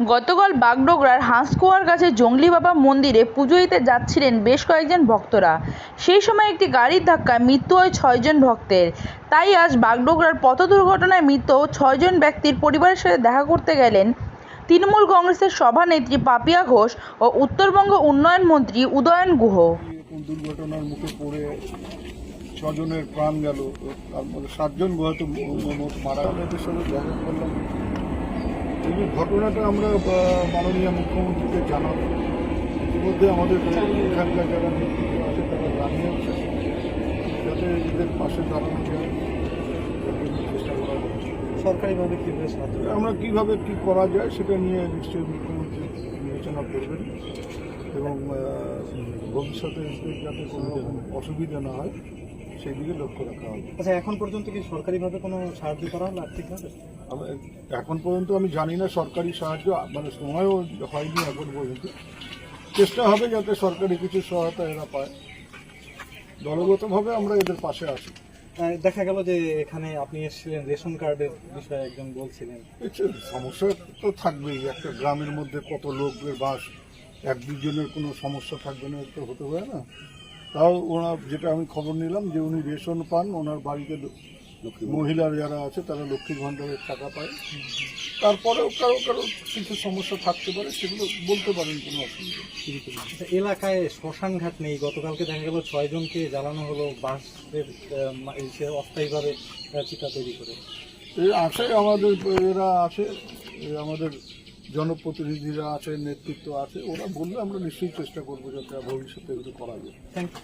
গতকাল বাগডোগরার হাঁসকুয়ার কাছে জঙ্গলি বাবা মন্দিরে পুজো দিতে যাচ্ছিলেন বেশ কয়েকজন ভক্তরা। সেই সময় একটি গাড়ির ধাক্কায় মৃত্যু হয় ছয়জন ভক্তের। তাই আজ বাগডোগরার পথ দুর্ঘটনায় মৃত ছয়জন ব্যক্তির পরিবারের সাথে দেখা করতে গেলেন তৃণমূল কংগ্রেসের সভানেত্রী পাপিয়া ঘোষ ও উত্তরবঙ্গ উন্নয়ন মন্ত্রী উদয়ন গুহ। দুর্ঘটনার মুখে পড়ে ছজনের প্রাণ গেল তার মধ্যে সাতজন হয়তো মারা গেল। সাথে দেখা করলাম। এই ঘটনাটা আমরা মাননীয় মুখ্যমন্ত্রীকে জানাব। ইতিমধ্যে আমাদের এখানকার যারা নেতৃত্ব আছে তারা জানিয়েছে যাতে এদের পাশে দাঁড়ানো যায়। চেষ্টা করা হচ্ছে সরকারিভাবে সাহায্য আমরা কীভাবে কী করা যায় সেটা নিয়ে নিশ্চয়ই মুখ্যমন্ত্রী বিবেচনা করবেন এবং ভবিষ্যতে যাতে কোনো রকম অসুবিধা না হয়। সেই দিকে লক্ষ্য রাখা হবে। আচ্ছা এখন পর্যন্ত কি সরকারিভাবে কোনো সাহায্য করা হলো আর্থিকভাবে? এখন পর্যন্ত আমি জানি না সরকারি সাহায্য মানে সময়ও হয়নি এখন পর্যন্ত। চেষ্টা হবে যাতে সরকারি কিছু সহায়তা এরা পায়। দলগতভাবে আমরা এদের পাশে আসি দেখা গেল যে এখানে আপনি এসেছিলেন রেশন কার্ডের বিষয়ে একজন বলছিলেন। সমস্যা তো থাকবেই একটা গ্রামের মধ্যে কত লোকের বাস এক দুজনের কোনো সমস্যা থাকবে না তো হতে পারে না। তাও ওনার যেটা আমি খবর নিলাম যে উনি রেশন পান ওনার বাড়িতে মহিলার যারা আছে তারা লক্ষ্মী ভাণ্ডারের টাকা পায়। তারপরেও কারও কারও কিছু সমস্যা থাকতে পারে সেগুলো বলতে পারেন কোনো অসুবিধা নেই। আচ্ছা, এলাকায় শ্মশান ঘাট নেই। গতকালকে দেখা গেল ছয়জনকে জ্বালানো হলো বাঁশের অস্থায়ীভাবে চিতা তৈরি করে। এই আছে আমাদের এরা আছে আমাদের জনপ্রতিনিধিরা আছে নেতৃত্ব আছে ওরা বললে আমরা নিশ্চয়ই চেষ্টা করব যাতে ভবিষ্যতে এগুলো করা যায়। Thank you